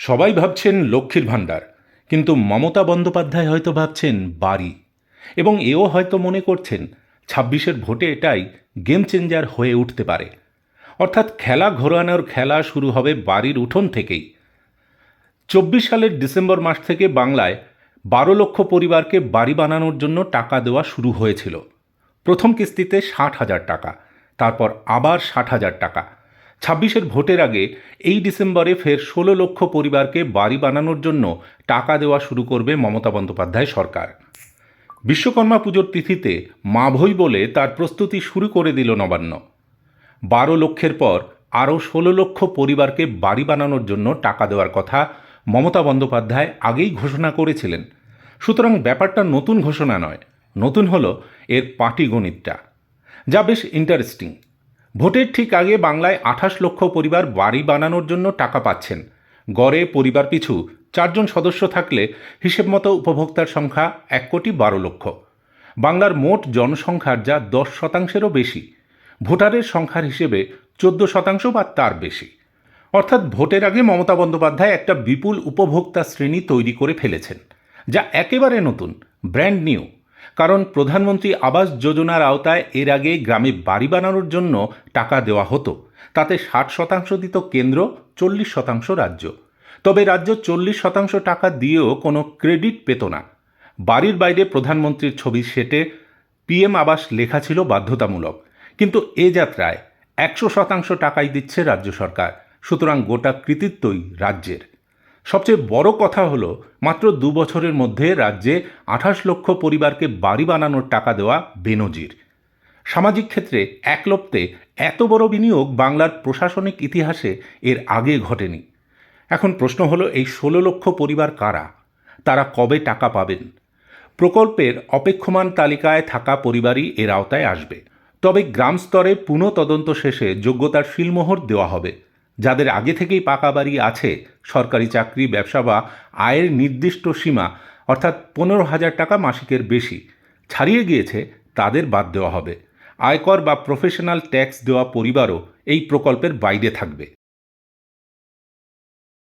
সবাই ভাবছেন লক্ষ্মীর ভাণ্ডার, কিন্তু মমতা বন্দ্যোপাধ্যায় হয়তো ভাবছেন বাড়ি। এবং এও হয়তো মনে করছেন ছাব্বিশের ভোটে এটাই গেম চেঞ্জার হয়ে উঠতে পারে। অর্থাৎ খেলা ঘোরানোর খেলা শুরু হবে বাড়ির উঠোন থেকেই। চব্বিশ সালের ডিসেম্বর মাস থেকে বাংলায় বারো লক্ষ পরিবারকে বাড়ি বানানোর জন্য টাকা দেওয়া শুরু হয়েছিল। প্রথম কিস্তিতে ষাট হাজার টাকা, তারপর আবার ষাট হাজার টাকা। ছাব্বিশের ভোটের আগে এই ডিসেম্বরে ফের ষোলো লক্ষ পরিবারকে বাড়ি বানানোর জন্য টাকা দেওয়া শুরু করবে মমতা বন্দ্যোপাধ্যায় সরকার। বিশ্বকর্মা পুজোর তিথিতে মা ভই বলে তার প্রস্তুতি শুরু করে দিল নবান্ন। বারো লক্ষের পর আরও ষোলো লক্ষ পরিবারকে বাড়ি বানানোর জন্য টাকা দেওয়ার কথা মমতা বন্দ্যোপাধ্যায় আগেই ঘোষণা করেছিলেন। সুতরাং ব্যাপারটা নতুন ঘোষণা নয়, নতুন হলো এর পাটি গণিতটা। যা বেশ ইন্টারেস্টিং ভোটের ঠিক আগে বাংলায় আঠাশ লক্ষ পরিবার বাড়ি বানানোর জন্য টাকা পাচ্ছেন। গড়ে পরিবার পিছু চারজন সদস্য থাকলে হিসেব মতো উপভোক্তার সংখ্যা এক কোটি বারো লক্ষ। বাংলার মোট জনসংখ্যার যা দশ শতাংশেরও বেশি, ভোটারের সংখ্যার হিসেবে চোদ্দ শতাংশ বা তার বেশি। অর্থাৎ ভোটের আগে মমতা বন্দ্যোপাধ্যায় একটা বিপুল উপভোক্তা শ্রেণি তৈরি করে ফেলেছেন, যা একেবারে নতুন, ব্র্যান্ড নিউ। কারণ প্রধানমন্ত্রী আবাস যোজনার আওতায় এর আগে গ্রামে বাড়ি বানানোর জন্য টাকা দেওয়া হতো। তাতে ষাট শতাংশ দিত কেন্দ্র, চল্লিশ শতাংশ রাজ্য। তবে রাজ্য চল্লিশ শতাংশ টাকা দিয়েও কোনো ক্রেডিট পেত না। বাড়ির বাইরে প্রধানমন্ত্রীর ছবি সেটে পিএম আবাস লেখা ছিল বাধ্যতামূলক। কিন্তু এ যাত্রায় একশো শতাংশ টাকাই দিচ্ছে রাজ্য সরকার। সুতরাং গোটা কৃতিত্বই রাজ্যের। সবচেয়ে বড় কথা হলো, মাত্র দু বছরের মধ্যে রাজ্যে আঠাশ লক্ষ পরিবারকে বাড়ি বানানোর টাকা দেওয়া বেনজির। সামাজিক ক্ষেত্রে একলপ্তে এত বড় বিনিয়োগ বাংলার প্রশাসনিক ইতিহাসে এর আগে ঘটেনি। এখন প্রশ্ন হলো, এই ষোলো লক্ষ পরিবার কারা? তারা কবে টাকা পাবেন? প্রকল্পের অপেক্ষমান তালিকায় থাকা পরিবারই এর আওতায় আসবে। তবে গ্রাম স্তরে পুনঃ তদন্ত শেষে যোগ্যতার শিলমোহর দেওয়া হবে। যাদের আগে থেকেই পাকা বাড়ি আছে, সরকারি চাকরি, ব্যবসা বা আয়ের নির্দিষ্ট সীমা, অর্থাৎ পনেরো হাজার টাকা মাসিকের বেশি। ছাড়িয়ে গিয়েছে, তাদের বাদ দেওয়া হবে। আয়কর বা প্রফেশনাল ট্যাক্স দেওয়া পরিবারও এই প্রকল্পের বাইরে থাকবে।